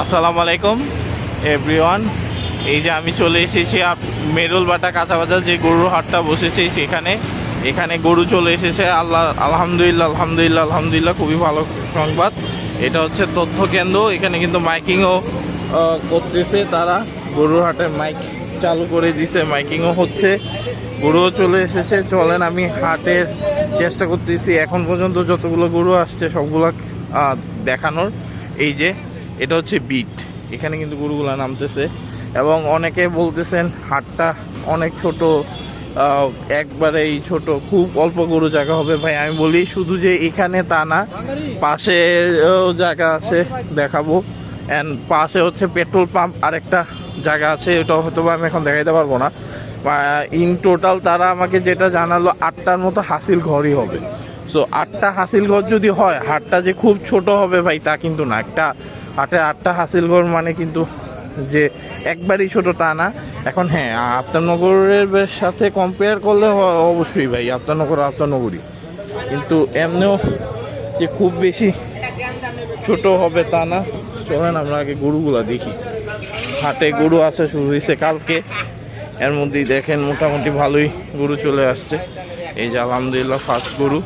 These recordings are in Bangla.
আসসালামু আলাইকুম এভরিওয়ান এই যে আমি চলে এসেছি মেরুলবাটা কাঁচা বাজার যে গরুর হাটটা বসেছে সেখানে। এখানে গরু চলে এসেছে, আল্লাহ, আলহামদুলিল্লাহ আলহামদুলিল্লাহ আলহামদুলিল্লাহ, খুবই ভালো সংবাদ। এটা হচ্ছে তথ্য কেন্দ্র, এখানে কিন্তু মাইকিংও করতেছে তারা। গরুর হাটে মাইক চালু করে দিছে মাইকিংও হচ্ছে। গরুও চলে এসেছে, চলেন আমি হাটের চেষ্টা করতেছি। এখন পর্যন্ত যতগুলো গরু আসছে, সবগুলো দেখানোর। এই যে এটা হচ্ছে বিট এখানে কিন্তু গরুগুলা নামতেছে। এবং অনেকে বলতেছেন হাটটা অনেক ছোট একবারেই ছোট। খুব অল্প গরু জায়গা হবে ভাই। আমি বলি শুধু যে এখানে তা না পাশে জায়গা আছে, দেখাবো। অ্যান্ড পাশে হচ্ছে পেট্রোল পাম্প আরেকটা জায়গা আছে এটা হয়তো আমি এখন দেখাইতে পারব না। ইন টোটাল তারা আমাকে যেটা জানালো, আটটার মতো হাসিল ঘরই হবে। সো আটটা হাসিল ঘর যদি হয়, হাটটা যে খুব ছোট হবে ভাই, তা কিন্তু না। একটা হাটে আটটা হাসিল ঘর মানে কিন্তু যে একবারই ছোট তা না। এখন হ্যাঁ আফতারনগরের সাথে কম্পেয়ার করলে অবশ্যই ভাই আফতারনগর আফতারনগরই কিন্তু এমনিও যে খুব বেশি ছোট হবে তা না। চলেন আমরা আগে গরুগুলা দেখি। হাটে গরু আসা শুরু হয়েছে কালকে। এর মধ্যেই দেখেন মোটামুটি ভালোই গরু চলে আসছে। এই যে আলহামদুলিল্লাহ ফার্স্ট গরু।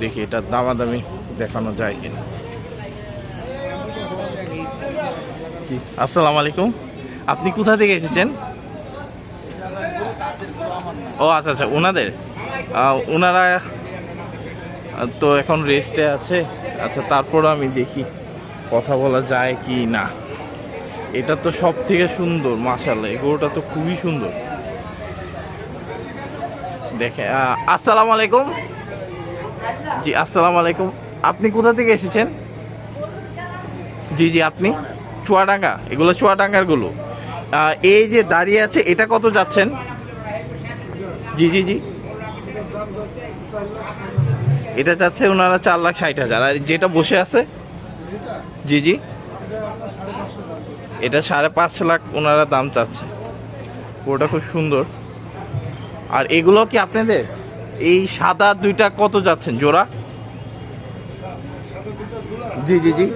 দেখি এটার দামাদামি দেখানো যায় কিনা। জি আসসালামু আলাইকুম। আপনি কোথা থেকে এসেছেন? ও আচ্ছা আচ্ছা ওনাদের ওনারা তো এখন রেস্টে আছে। আচ্ছা তারপর আমি দেখি কথা বলা যায় কি না। এটা তো সব থেকে সুন্দর মাশাল্লাহ এই গরুটা তো খুবই সুন্দর। দেখে আসসালামু আলাইকুম। জি, আসসালামু আলাইকুম। আপনি কোথা থেকে এসেছেন? জি জি, আপনি? চুয়াডাঙ্গা, এগুলো চুয়াডাঙ্গারগুলো। এই যে দাঁড়িয়ে আছে, এটা কত যাচ্ছেন? জি জি জি। এটা চাচ্ছে ওনারা চার লাখ ষাট হাজার। আর যেটা বসে আছে? জি জি। এটা সাড়ে পাঁচ লাখ ওনারা দাম চাচ্ছে। ওটা খুব সুন্দর। আর এগুলো কি আপনাদের? এই সাদা দুইটা কত যাচ্ছেন? জোড়া? জি জি জি।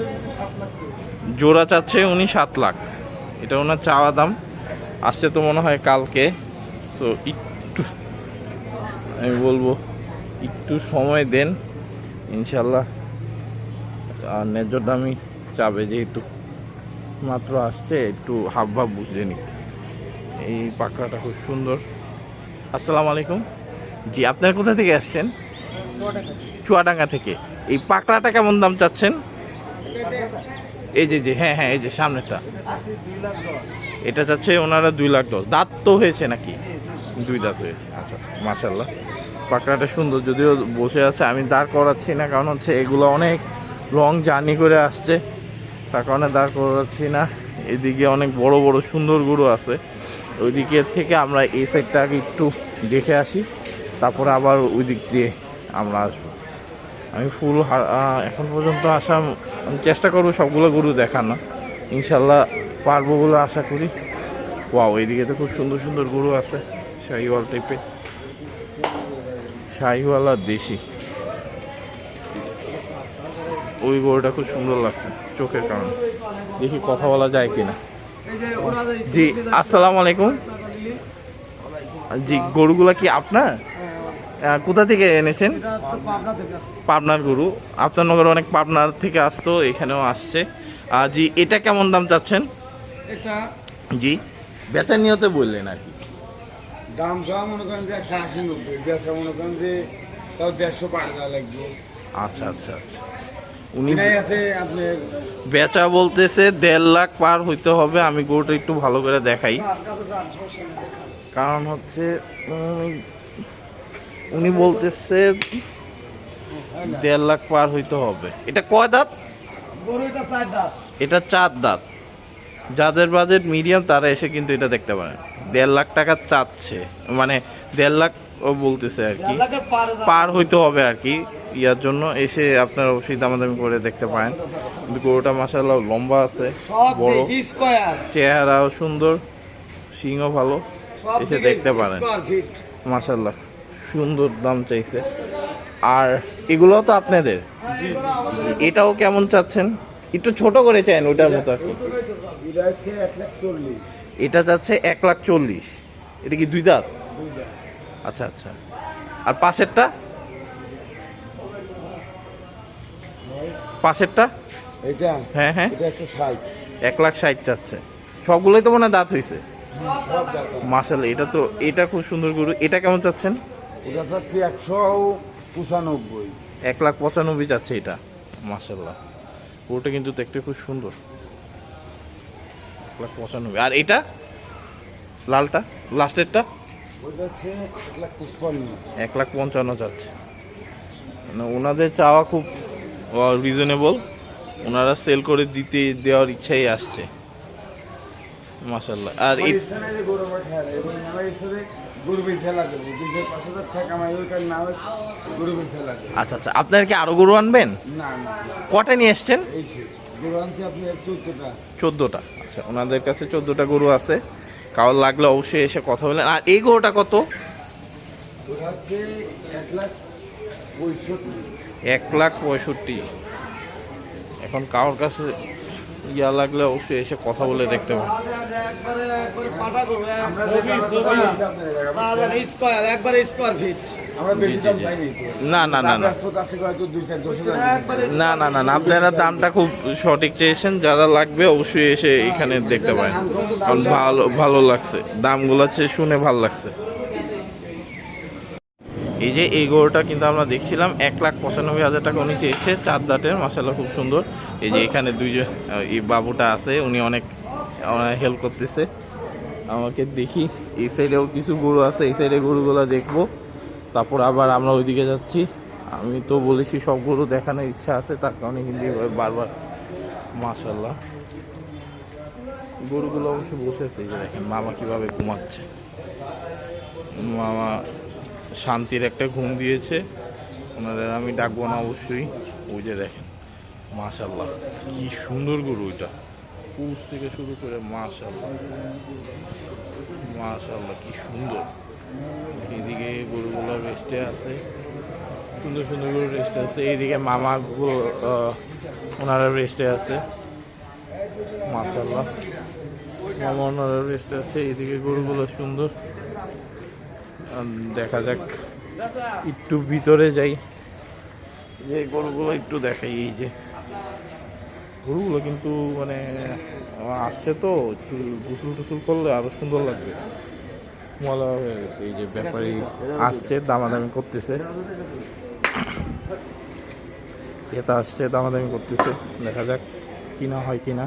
জোড়া চাচ্ছে উনি সাত লাখ। এটা ওনার চাওয়া দাম। আসছে তো মনে হয় কালকে। তো একটু আমি বলব একটু সময় দেন। ইনশাল্লাহ আর ন্যায্য দামই চাবে যেহেতু। মাত্র আসছে একটু হাব ভাব বুঝে নি এই পাকড়াটা খুব সুন্দর। আসসালামু আলাইকুম। জি আপনার কোথা থেকে আসছেন? চুয়াডাঙ্গা থেকে। এই পাকড়াটা কেমন দাম চাচ্ছেন? এই যে যে হ্যাঁ হ্যাঁ এই যে সামনেটা এটা চাচ্ছে ওনারা দুই লাখ দশ। দাঁত তো হয়েছে নাকি? দুই দাঁত হয়েছে। আচ্ছা আচ্ছা মাশাল্লাহ পাকড়াটা সুন্দর, যদিও বসে আছে, আমি দাঁড় করাচ্ছি না, কারণ হচ্ছে এগুলো অনেক লং জার্নি করে আসছে। তার কারণে দাঁড় করাচ্ছি না। এদিকে অনেক বড় বড়, সুন্দর গরু আছে। ওই দিকের থেকে আমরা এই সাইডটা আগে একটু দেখে আসি। তারপরে আবার ওই দিক দিয়ে আমরা আসব। আমি ফুল এখন পর্যন্ত আসা আমি চেষ্টা করব সবগুলো গরু দেখানো ইনশাল্লাহ পারব বলে আশা করি। ওয়াও, এইদিকে তো খুব সুন্দর সুন্দর গরু আছে, শাহিওয়াল টাইপের শাহিওয়াল আর দেশি। ওই গরুটা খুব সুন্দর লাগছে চোখের কারণে। দেখি কথা বলা যায় কিনা। জি, আসসালামু আলাইকুম। জি, গরুগুলা কি আপনার? কোথা থেকে এনেছেন? পাবনার গরু। আপনার নগর অনেক পাবনার থেকে আসতো এখানেও আসছে। জি এটা কেমন দাম চাচ্ছেন? এটা জি। বেচা নিয়তে বললেন আর কি। দাম সব মনে করেন যে একশো আশি নব্বই। বেচা মনে করেন যে তাও দেড়শো পাঁচ লাগবে। আচ্ছা আচ্ছা আচ্ছা। উনি আছে আপনার বেচা বলতেছে দেড় লাখ পার হইতে হবে। আমি গরুটা একটু ভালো করে দেখাই। কারণ হচ্ছে উনি বলতেছে দেড় লাখ পার হইতে হবে। এটা কয় দাঁত? এটা চার দাঁত। যাদের বাজেট মিডিয়াম তারা এসে কিন্তু এটা দেখতে পারেন দেড় লাখ টাকা চাচ্ছে। মানে দেড় লাখ ও বলতেছে আর কি। পার হইতে হবে আর কি। ইয়ার জন্য এসে আপনারা অবশ্যই দামাদামি করে দেখতে পারেন। কিন্তু গরুটা মাসাল্লাহ লম্বা আছে বড়। চেহারাও সুন্দর সিংও ভালো। এসে দেখতে পারেন। মাসাল্লাহ সুন্দর দাম চাইছে। আর এগুলো তো আপনাদের? এটাও কেমন চাচ্ছেন? একটু ছোট করে চান ওটার মতো আর কি। এটা চাচ্ছে এক লাখ চল্লিশ। এটা কি দুই দাঁত? আচ্ছা আচ্ছা। আর পাশেরটা? পাশেরটা? এটা? হ্যাঁ হ্যাঁ। এক লাখ ষাট চাচ্ছে। সবগুলোই তো মনে হয় দাঁত হয়েছে মাসাল এটা তো এটা খুব সুন্দর গরু। এটা কেমন চাচ্ছেন? ওটা চাচ্ছি একশো পঁচানব্বই। এক লাখ পঁচানব্বই যাচ্ছে এটা মাসাল্লাহ গরুটা কিন্তু দেখতে খুব সুন্দর। এক লাখ পঁচানব্বই। আর এটা? লালটা? লাস্টেরটা এক লাখ পঞ্চান্ন যাচ্ছে। মানে ওনাদের চাওয়া খুব রিজনেবল ওনারা সেল করে দিতে দেওয়ার ইচ্ছাই আসছে। মাসাল্লাহ আর এই গরু লাগবে দুইশো পাঁচ হাজার টাকা না হয় লাগবে আচ্ছা আচ্ছা আপনার কি আরও গরু আনবেন? না না কটা নিয়ে এসছেন? এই শেষ গরু আনছি আপনি চোদ্দটা। চোদ্দোটা। আচ্ছা ওনাদের কাছে চোদ্দোটা গরু আছে। কারোর লাগলে অবশ্যই এসে কথা বলেন। আর এই গরুটা কত? ওটা হচ্ছে এক লাখ পঁয়ষট্টি। এক লাখ পঁয়ষট্টি। এখন কারোর কাছে ইয়া লাগলে অবশ্যই এসে কথা বলে দেখতে। চাইনি না না। না না না না, আপনারা দামটা খুব সঠিক চেয়েছেন। যারা লাগবে অবশ্যই এসে এখানে দেখতে পারেন। কারণ ভালো ভালো লাগছে। দামগুলো হচ্ছে শুনে ভালো লাগছে। এই যে এই গরুটা কিন্তু আমরা দেখছিলাম এক লাখ পঁচানব্বই হাজার টাকা উনি চেয়েছে চার দাঁতের মাসাল্লাহ খুব সুন্দর। এই যে এখানে দুইজন এই বাবুটা আছে উনি অনেক হেল্প করতেছে। আমাকে দেখি এই সাইডেও কিছু গরু আছে এই সাইডে গরুগুলো দেখব। তারপর আবার আমরা ওইদিকে যাচ্ছি। আমি তো বলেছি সব গরু দেখানোর ইচ্ছা আছে তার কারণে কিন্তু বারবার মাশাল্লাহ গরুগুলো অবশ্যই বসে আছে এই যে দেখেন মামা কীভাবে ঘুমাচ্ছে। মামা শান্তির একটা ঘুম দিয়েছে। ওনাদের আমি ডাকবো না অবশ্যই। ওই যে দেখেন মাশাল্লাহ কি সুন্দর গরু ওইটা পুষ থেকে শুরু করে মাশাল্লাহ মাশাল্লাহ কি সুন্দর। এদিকে গরুগুলো রেস্টে আছে। সুন্দর সুন্দর গরু রেস্টে আছে। এইদিকে মামা ওনারা রেস্টে আছে। মাশাল্লাহ মামা ওনারা রেস্টে আছে। এইদিকে গরুগুলো সুন্দর। দেখা যাক একটু ভিতরে যাই। যে গরুগুলো একটু দেখাই এই যে। গরুগুলো কিন্তু মানে আসছে তো একটু গুসুল টুসুল করলে আরও সুন্দর লাগবে। মজা হয়ে গেছে এই যে ব্যাপারী আসছে দামাদামি করতেছে। এটা আসছে দামাদামি করতেছে দেখা যাক কিনা হয় কিনা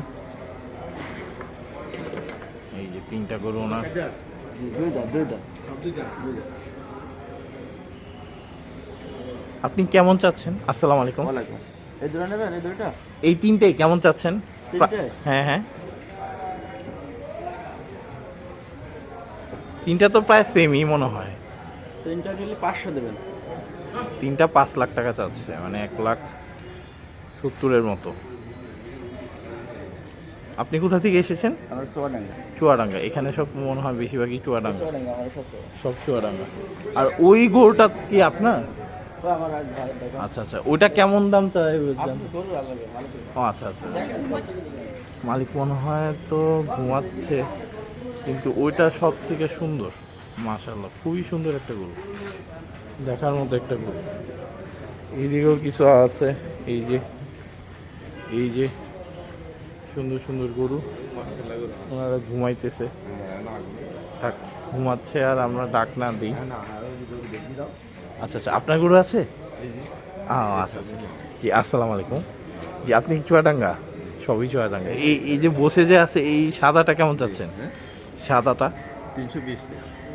এই যে তিনটা গরু ওনার। আপনি কেমন চাচ্ছেন? আসসালামু আলাইকুম। এই দুটো নেবেন এই দুইটা? এই তিনটেই কেমন চাচ্ছেন? হ্যাঁ হ্যাঁ। তিনটা তো প্রায় সেমই মনে হয়। তিনটা নিলে পাঁচশো দেবেন। তিনটা পাঁচ লাখ টাকা চাচ্ছে মানে এক লাখ সত্তরের মতো। আপনি কোথা থেকে এসেছেন? আমার চুয়াডাঙ্গা। এখানে সব মনে হয় বেশিরভাগই চুয়াডাঙ্গা। সব চুয়াডাঙ্গা। আর ওই গরুটা কি আপনার? আচ্ছা আচ্ছা। ওইটা কেমন দাম চাই? ও আচ্ছা আচ্ছা। মালিক মনে হয় তো ঘুমাচ্ছে কিন্তু ওইটা সব থেকে সুন্দর। মাশাল্লাহ খুবই সুন্দর একটা গরু। দেখার মতো একটা গরু। এইদিকেও কিছু আছে। এই যে এই যে। সুন্দর সুন্দর গরু। ওনারা ঘুমাইতেছে। থাক ঘুমাচ্ছে আর আমরা ডাক না দিই। আচ্ছা আচ্ছা আপনার গরু আছে? আচ্ছা আচ্ছা আচ্ছা। জি আসসালামু আলাইকুম। জি আপনি চুয়াডাঙ্গা? সবই চুয়াডাঙ্গা। এই এই যে বসে যে আছে এই সাদাটা কেমন চাচ্ছেন? সাদাটা? তিনশো বিশ।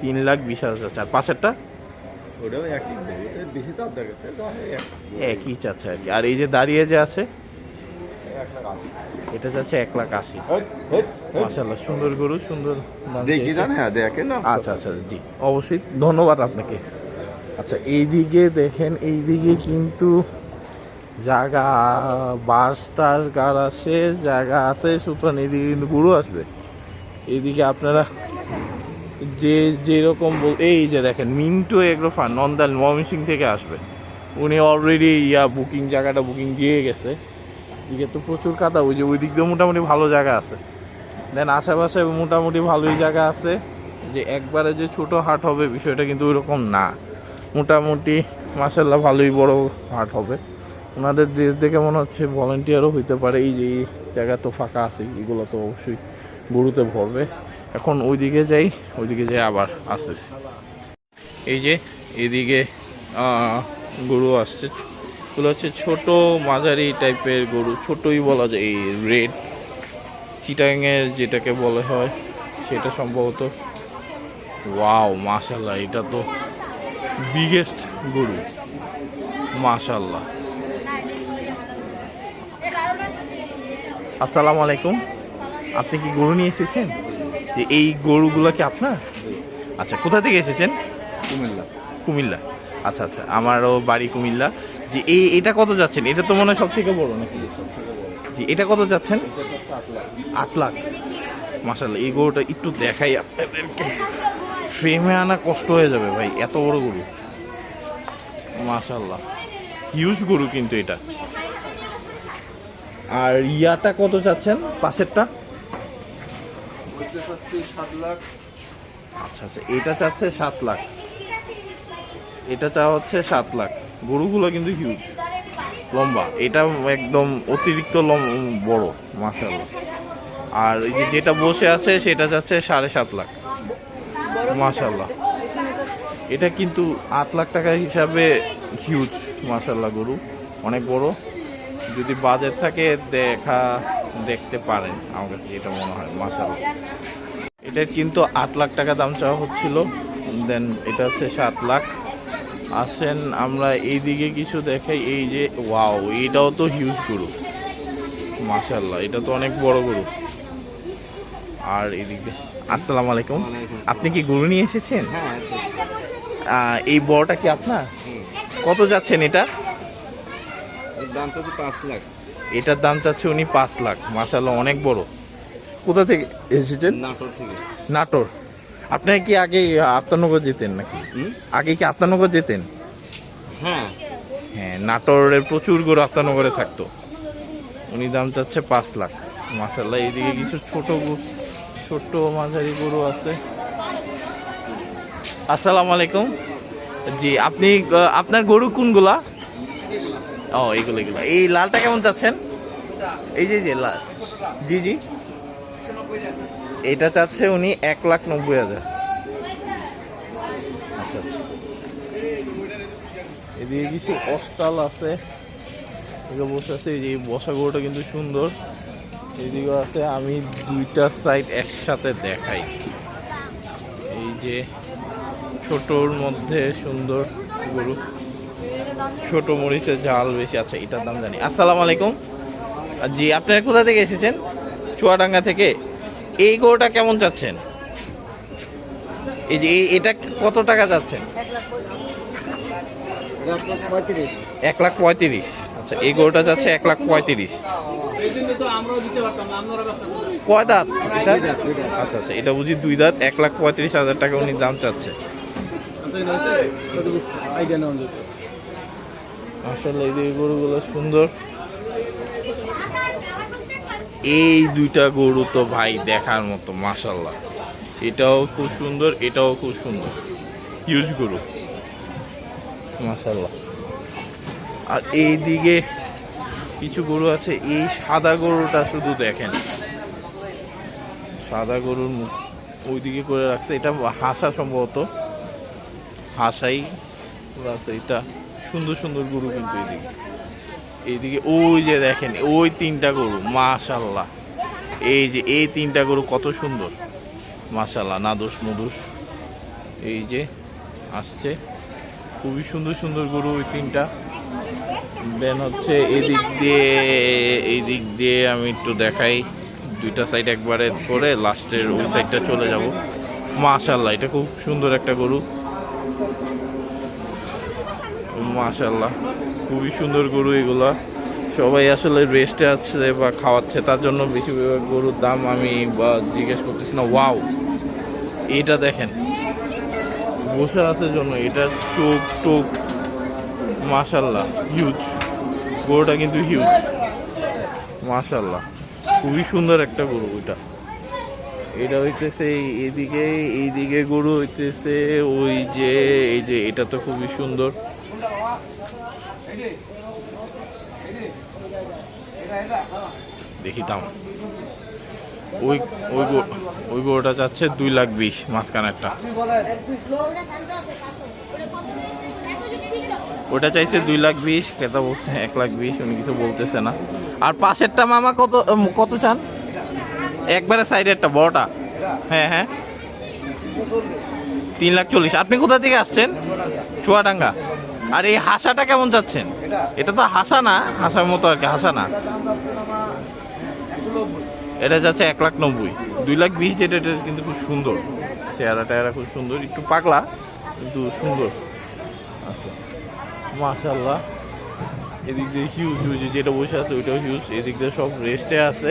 তিন লাখ বিশ হাজার চাচ্ছে। আর পাশেরটা? ওটাও একই। একই চাচ্ছে আর কি। আর এই যে দাঁড়িয়ে যে আছে। এটা চাচ্ছে এক লাখ আশি। মাসাল্লাহ সুন্দর গরু সুন্দর দেখি। জানে দেখেন আচ্ছা আচ্ছা জি অবশ্যই ধন্যবাদ আপনাকে। আচ্ছা এইদিকে দেখেন এইদিকে কিন্তু জায়গা বাস টাস গাড় আছে জায়গা আছে সুতরাং এইদিকে কিন্তু গরু আসবে। এইদিকে আপনারা যে যেরকম বল এই যে দেখেন মিন্টু এগ্রোফার নন্দাল ময়মনসিং থেকে আসবে। উনি অলরেডি ইয়া বুকিং জায়গাটা বুকিং দিয়ে গেছে। এদিকে তো প্রচুর কাদা, ওই যে ওই দিক দিয়ে মোটামুটি ভালো জায়গা আছে। দেন আশেপাশে মোটামুটি ভালোই জায়গা আছে। যে একবারে যে ছোট হাট হবে, বিষয়টা কিন্তু ওইরকম না। মোটামুটি মাসাল্লাহ ভালোই বড় হাট হবে। ওনাদের ড্রেস দেখে মনে হচ্ছে ভলেন্টিয়ারও হইতে পারে। এই যে এই জায়গা তো ফাঁকা আছে, এগুলো তো অবশ্যই গরুতে ভরবে। এখন ওইদিকে যাই ওইদিকে যাই আবার আসতেছি। এই যে এদিকে গরু আসছে। এগুলো হচ্ছে ছোট মাঝারি টাইপের গরু ছোটই বলা যায় এই রেড। চিটাংয়ের যেটাকে বলা হয় সেটা সম্ভবত। ওয়াও মাশাল্লাহ এটা তো বিগেস্ট গরু। মাশাল্লাহ আসসালামু আলাইকুম। আপনি কি গরু নিয়ে এসেছেন? যে এই গরুগুলো কি আপনার? আচ্ছা কোথা থেকে এসেছেন? কুমিল্লা। কুমিল্লা। আচ্ছা আচ্ছা আমারও বাড়ি কুমিল্লা। যে এই, এটা কত যাচ্ছেন? এটা তো মনে হয় সব থেকে বড় নাকি? জি, এটা কত যাচ্ছেন? আট লাখ। মাসাল্লাহ এই গরুটা একটু দেখাই আপনাদেরকে। ফ্রেমে আনা কষ্ট হয়ে যাবে ভাই, এত বড় গরু। মাশাল্লাহ হিউজ গরু কিন্তু এটা। আর ইয়াটা কত চাচ্ছেন পাশেরটা? আচ্ছা আচ্ছা এটা চাচ্ছে সাত লাখ। এটা চা হচ্ছে সাত লাখ। গরুগুলো কিন্তু হিউজ লম্বা। এটা একদম অতিরিক্ত বড় মাসাল্লাহ আর এই যে যেটা বসে আছে, সেটা যাচ্ছে সাড়ে সাত লাখ। মাসাল্লাহ এটা কিন্তু আট লাখ টাকা হিসাবে হিউজ মাসাল্লাহ গরু। অনেক বড়। যদি বাজেট থাকে, দেখা, দেখতে পারেন। আমার কাছে এটা মনে হয় মাসাল্লাহ এটা কিন্তু আট লাখ টাকা দাম চাওয়া হচ্ছিল। দেন এটা হচ্ছে সাত লাখ। আসেন আমরা এইদিকে কিছু দেখাই এই যে ওয়াও এটাও তো হিউজ গরু মাশাল্লাহ এটা তো অনেক বড় গরু আর এদিকে আসসালামু আলাইকুম। আপনি কি গরু নিয়ে এসেছেন? হ্যাঁ এই বড়টা কি আপনার? কত যাচ্ছেন এটা? এর দাম চাচ্ছে পাঁচ লাখ। এটার দাম চাচ্ছে উনি পাঁচ লাখ। মাশাল্লাহ অনেক বড়। কোথা থেকে এসেছেন? নাটোর থেকে। নাটোর। আপনার কি আগে আত্মানগর যেতেন নাকি? আগে কি আত্মানগর যেতেন হ্যাঁ। হ্যাঁ নাটোরের প্রচুর গরু আত্মানগরে থাকতো। উনি দাম চাচ্ছে পাঁচ লাখ। মাসাল্লাহ এইদিকে কিছু ছোট গরু ছোট মাঝারি গরু আছে। আসসালামু আলাইকুম। জি আপনি আপনার গরু কোনগুলা? ও এইগুলো এগুলো এই লালটা কেমন চাচ্ছেন? এই যে যে লাল জি জি। এটা চাচ্ছে উনি এক লাখ নব্বই হাজার। আচ্ছা আচ্ছা। এদিকে কিছু অস্টাল আছে। এগুলো বসে আছে, এই যে বসা গরুটা কিন্তু সুন্দর। এদিকে আছে, আমি দুইটা সাইড একসাথে দেখাই। এই যে ছোটোর মধ্যে সুন্দর গরু। ছোট মরিচের ঝাল বেশি। আছে এটার দাম জানি। আসসালামু আলাইকুম। জি, আপনারা কোথা থেকে এসেছেন? চুয়াডাঙ্গা থেকে? এই গরুটা কেমন চাচ্ছেন এই যে এটা কত টাকা যাচ্ছেন? এক লাখ পঁয়ত্রিশ। আচ্ছা এই গরুটা যাচ্ছে এক লাখ পঁয়ত্রিশ। দাঁত? এটা? আচ্ছা আচ্ছা এটা বুঝি দুই দাঁত, এক লাখ পঁয়ত্রিশ হাজার টাকা উনি দাম চাচ্ছে। আসলে এই গরুগুলো সুন্দর। এই দুইটা গরু তো ভাই দেখার মতো মাসাল্লাহ এটাও খুব সুন্দর, এটাও খুব সুন্দর। হিউজ গরু। মাসাল্লাহ আর এই দিকে কিছু গরু আছে, এই সাদা গরুটা শুধু দেখেন। সাদা গরুর মুখ ওইদিকে করে রাখছে, এটা হাসা সম্ভবত। হাসাই, প্লাস এটা সুন্দর সুন্দর গরু কিন্তু এইদিকে। এইদিকে ওই যে দেখেন, ওই তিনটা গরু মাশাল্লাহ এই যে এই তিনটা গরু কত সুন্দর। মাশাল্লাহ নাদুস নুদুস এই যে আসছে। খুবই সুন্দর সুন্দর গরু ওই তিনটা। দেন হচ্ছে এদিক দিয়ে এই দিক দিয়ে আমি একটু দেখাই। দুইটা সাইড একবারে করে লাস্টের ওই সাইডটা চলে যাব। মাশাল্লাহ এটা খুব সুন্দর একটা গরু। মাশাল্লাহ খুবই সুন্দর গরু এগুলা। সবাই আসলে রেস্টে আছে বা খাওয়াচ্ছে, তার জন্য বেশিরভাগ গরুর দাম আমি জিজ্ঞেস করতেছি না ওয়াও এটা দেখেন, বসে আছে জন্য এটা চোখ টোক মাশাল্লাহ হিউজ গরুটা কিন্তু হিউজ মাশাল্লাহ, খুবই সুন্দর একটা গরু ওইটা এটা হইতেছে এই- এদিকে, এইদিকে গরু হইতেছে ওই যে, এই যে, এটা তো খুবই সুন্দর। দেখি দাম ওই ওই ওই গরুটা যাচ্ছে দুই লাখ বিশ মাঝখানেরটা ওটা চাইছে দুই লাখ বিশ ক্রেতা বলছে এক লাখ বিশ উনি কিছু বলতেছে না। আর পাশেরটা মামা কত কত চান? একবারে সাইডেরটা বড়টা। হ্যাঁ হ্যাঁ। তিন লাখ চল্লিশ। আপনি কোথা থেকে আসছেন? চুয়াডাঙ্গা। আর এই হাসাটা কেমন যাচ্ছেন এটা তো হাসা না, হাসার মতো আর কি, হাসা না। এটা যাচ্ছে এক লাখ নব্বই। দুই লাখ বিশ যেটা এটা কিন্তু খুব সুন্দর। চেহারা টেহারা খুব সুন্দর, একটু পাগলা, কিন্তু সুন্দর। আচ্ছা। মাশাল্লাহ এদিক দিয়ে হিউজ হিউজ যেটা বসে আছে ওইটাও হিউজ এদিক দিয়ে সব রেস্টে আছে।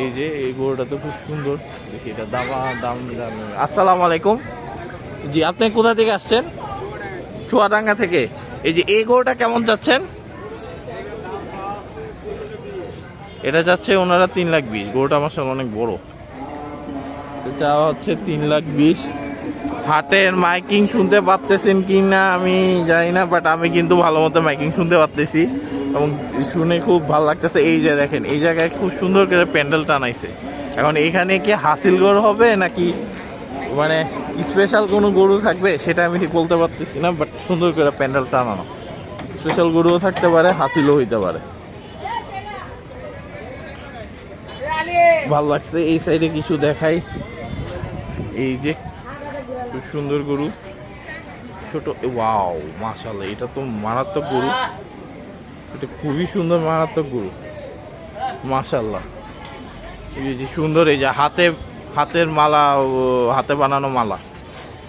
এই যে, এই গরুটা তো খুব সুন্দর। দেখি এটা দামা, দাম দাম। আসসালামু আলাইকুম। জি, আপনি কোথা থেকে আসছেন? চুয়াডাঙ্গা থেকে। এই যে এই গরুটা কেমন যাচ্ছেন? এটা যাচ্ছে ওনারা তিন লাখ বিশ। গরুটা আমার সাথে অনেক বড়। এটা হচ্ছে তিন লাখ বিশ। হাটের মাইকিং শুনতে পারতেছেন কি না আমি জানি না বাট আমি কিন্তু ভালো মতো মাইকিং শুনতে পারতেছি এবং শুনে খুব ভালো লাগতেছে। এই যে দেখেন, এই জায়গায় খুব সুন্দর করে প্যান্ডেল টানাইছে এখন এখানে কি হাসিল গরু হবে নাকি? মানে স্পেশাল কোনো গরু থাকবে, সেটা আমি ঠিক বলতে পারতেছি না বাট সুন্দর করে প্যান্ডেল টানানো। স্পেশাল গরুও থাকতে পারে হাসিলও হইতে পারে। ভালো লাগছে, এই সাইডে কিছু দেখাই। এই যে, খুব সুন্দর গরু। ছোট ওয়াও মাশাল্লাহ এটা তো মারাত্মক গরু। এটা খুবই সুন্দর, মারাত্মক গরু। মাশাল্লাহ এই যে সুন্দর, এই যে হাতে হাতের মালা হাতে বানানো মালা।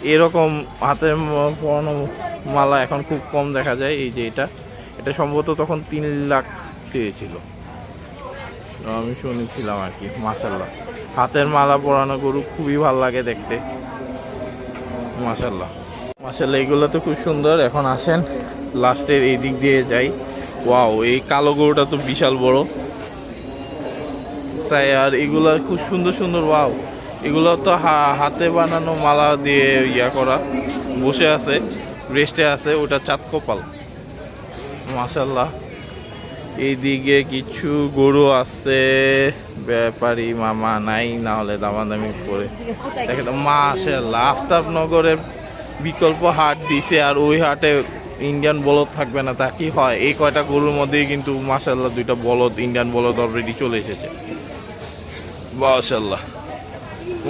এরকম হাতের ম- পরানো মালা এখন খুব কম দেখা যায়, এই যে এটা। এটা সম্ভবত তখন তিন লাখ চেয়েছিল। আমি শুনেছিলাম আর কি মাশাল্লাহ হাতের মালা পরানো গরু খুবই ভালো লাগে দেখতে। মাশাল্লাহ মাশাল্লাহ এগুলো তো খুব সুন্দর। এখন আসেন, লাস্টের এই দিক দিয়ে যাই। ওয়াও, এই কালো গরুটা তো বিশাল বড়। আর এগুলা খুব সুন্দর সুন্দর, ওয়াও। এগুলো তো হাতে বানানো মালা দিয়ে ইয়া করা। বসে আছে রেস্টে আছে, ওটা চাঁদ কপাল। মাশাল্লাহ এইদিকে কিছু গরু আছে, ব্যাপারী মামা নাই, না হলে দামাদামি করে। দেখে তো মাশাল্লাহ আফতাবনগরের বিকল্প হাট দিছে, আর ওই হাটে ইন্ডিয়ান বলদ থাকবে না, তা কি হয়? এই কয়টা গরুর মধ্যেই কিন্তু মাশাল্লাহ দুইটা বলদ, ইন্ডিয়ান বলদ অলরেডি চলে এসেছে। মাশাল্লাহ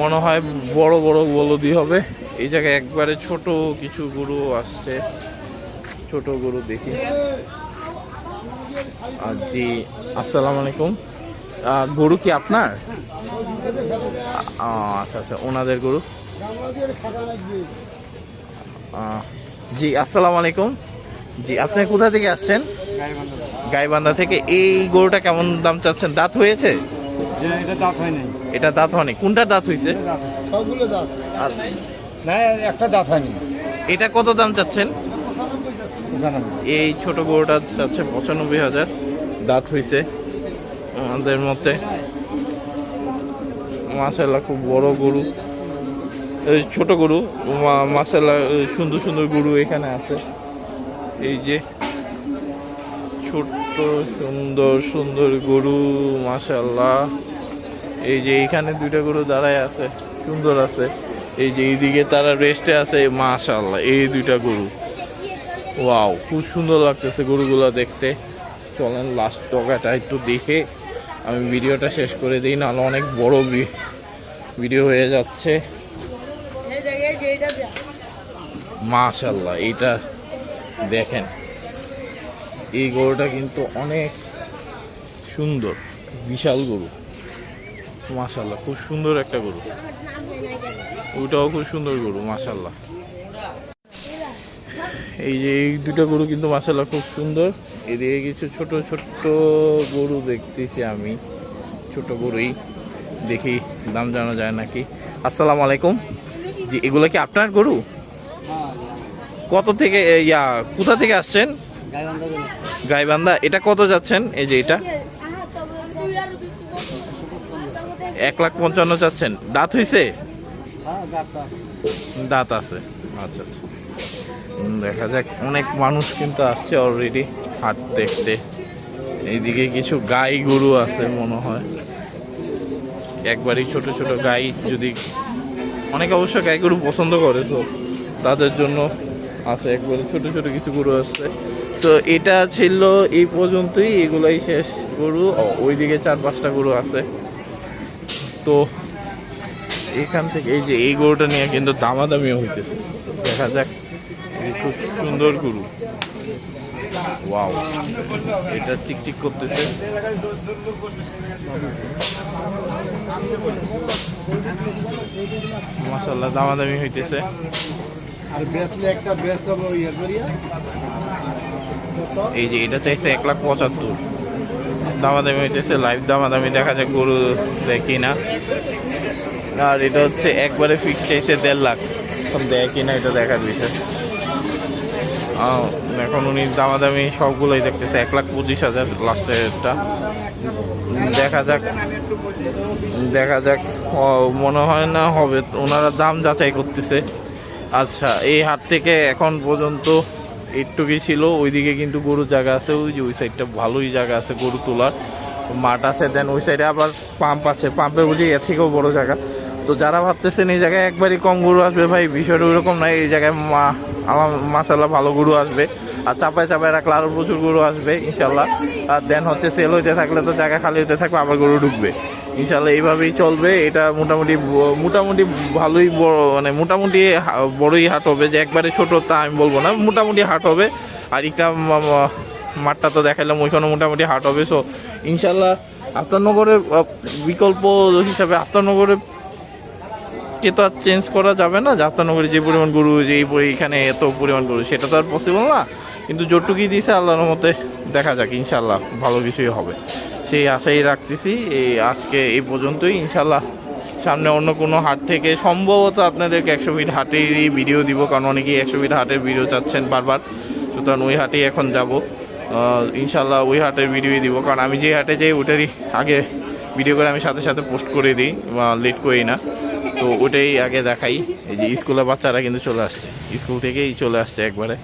মনে হয় বড় বড় বলদই হবে। এই জায়গায় একবারে ছোট কিছু গরু আসছে। ছোট গরু দেখি। জি আসসালামু আলাইকুম। গরু কি আপনার? আচ্ছা আচ্ছা ওনাদের গরু। জি, আসসালামু আলাইকুম। জি, আপনি কোথা থেকে আসছেন? গাইবান্ধা থেকে। এই গরুটা কেমন দাম চাচ্ছেন? দাঁত হয়েছে? দাঁত হয় এটা দাঁত হয়নি। কোনটা দাঁত হয়েছে সবগুলো দাঁত। আর না একটা দাঁত হয়নি। এটা কত দাম চাচ্ছেন? এই ছোট গরুটা চাচ্ছে পঁচানব্বই হাজার। দাঁত হইছে আমাদের মতে। মাসাল্লাহ খুব বড় গরু। ছোট গরু। মাসাল্লাহ সুন্দর সুন্দর গরু এখানে আছে। এই যে ছোট্ট সুন্দর সুন্দর গরু মাসাল্লাহ এই যে এইখানে দুইটা গরু দাঁড়ায় আছে সুন্দর আছে। এই যে এইদিকে তারা রেস্টে আছে মাশাল্লাহ এই দুইটা গরু। ওয়াও খুব সুন্দর লাগতেছে গরুগুলো দেখতে। চলেন লাস্ট টকাটা একটু দেখে আমি ভিডিওটা শেষ করে দিই নাহলে অনেক বড় ভিডিও হয়ে যাচ্ছে। মাশাল্লাহ এইটা দেখেন। এই গরুটা কিন্তু অনেক সুন্দর বিশাল গরু। মাশাল্লাহ খুব সুন্দর একটা গরু। ওইটাও খুব সুন্দর গরু মাশাল্লাহ এই যে এই দুটো গরু কিন্তু মাসাল্লাহ খুব সুন্দর। এদিকে কিছু ছোট ছোট্ট গরু দেখতেছি আমি। ছোট গরুই দেখি দাম জানা যায় নাকি। আসসালামু আলাইকুম। জি এগুলো কি আপনার গরু? কত থেকে ইয়া কোথা থেকে আসছেন? গাইবান্ধা এটা কত যাচ্ছেন? এই যে এটা। এক লাখ পঞ্চান্ন চাচ্ছেন দাঁত হইছে? হ্যাঁ দাঁত আছে। আচ্ছা আচ্ছা। দেখা যাক অনেক মানুষ কিন্তু আসছে অলরেডি হাট দেখতে এইদিকে কিছু গাই গরু আছে মনে হয়। একবারই ছোট ছোট গাই যদি অনেকে অবশ্য গাই গরু পছন্দ করে তো তাদের জন্য আছে। একবারে ছোট ছোট কিছু গরু আসছে তো এটা ছিল এই পর্যন্তই। এগুলাই শেষ গরু। ওইদিকে চার পাঁচটা গরু আছে। তো এখান থেকে এই যে এই গরুটা নিয়ে কিন্তু দামাদামিও হইতেছে। দেখা যাক খুব সুন্দর গরু। ওয়াও এটা চিকচিক করতেছে। মাসাল্লাহ দামাদামি হইতেছে। আর বেচলে একটা বেচ হব ইয়ে এই যে এটা চাইছে এক লাখ পঁচাত্তর। দামাদামি হইতেছে লাইভ দামাদামি দেখা যাক গরু দেখি না আর এটা হচ্ছে একবারে ফিক্সড চাইছে দেড় লাখ। এখন দেয় কিনা এটা দেখার বিষয়। এখন উনি দামাদামি সবগুলোই দেখতেছে, এক লাখ পঁচিশ হাজার লাস্টেরটা দেখা যাক দেখা যাক মনে হয় না হবে। ওনারা দাম যাচাই করতেছে। আচ্ছা এই হাট থেকে এখন পর্যন্ত একটুকুই ছিল, ওইদিকে কিন্তু গরুর জায়গা আছে, ওই যে ওই সাইডটা ভালোই জায়গা আছে গরু তোলার। মাঠ আছে দেন ওই সাইডে আবার পাম্প আছে। পাম্পে বুঝি এর থেকেও বড় জায়গা। তো যারা ভাবতেছেন এই জায়গায় একবারই কম গরু আসবে, ভাই, বিষয়টা ওইরকম নয়, এই জায়গায় মা, আমার মাসাল্লাহ ভালো গরু আসবে। আর চাপায় চাপায় রাখলে আরও প্রচুর গরু আসবে ইনশাল্লাহ আর দেন হচ্ছে সেল হইতে থাকলে তো জায়গা খালি হতে থাকবে, আবার গরু ঢুকবে। ইনশাল্লাহ এইভাবেই চলবে। এটা মোটামুটি মোটামুটি ভালোই বড় মানে মোটামুটি বড়ই হাট হবে। যে একবারে ছোট তা আমি বলব না, মোটামুটি হাট হবে। আর একটা মাঠটা তো দেখাইলাম ওইখানে মোটামুটি হাট হবে। সো ইনশাল্লাহ আফতারনগরের বিকল্প হিসাবে আফতারনগরে কে তো আর চেঞ্জ করা যাবে না? যাত্রানগরে যে পরিমাণ গরু, যে এখানে এত পরিমাণ গরু, সেটা তো আর পসিবল না। কিন্তু যতটুকুই দিয়েছে আল্লাহর মতে দেখা যাক ইনশাল্লাহ ভালো কিছুই হবে। সেই আশাই রাখতেছি। এই আজকে এই পর্যন্তই। ইনশাল্লাহ সামনে অন্য কোনো হাট থেকে সম্ভবত আপনাদেরকে একশো ফিট হাটেরই ভিডিও দিব, কারণ অনেকেই একশো ফিট হাটের ভিডিও চাচ্ছেন বারবার। সুতরাং ওই হাটেই এখন যাব। ইনশাল্লাহ ওই হাটের ভিডিওই দিব, কারণ আমি যে হাটে যাই ওটারই আগে ভিডিও করে আমি সাথে সাথে পোস্ট করে দিই, বা লেট করি না। তো ওটাই আগে দেখাই। এই যে স্কুলের বাচ্চারা কিন্তু চলে আসছে। স্কুল থেকেই চলে আসছে একবারে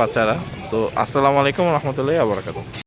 বাচ্চারা। তো আসসালামু আলাইকুম রহমতুল্লাহ আবরাকাত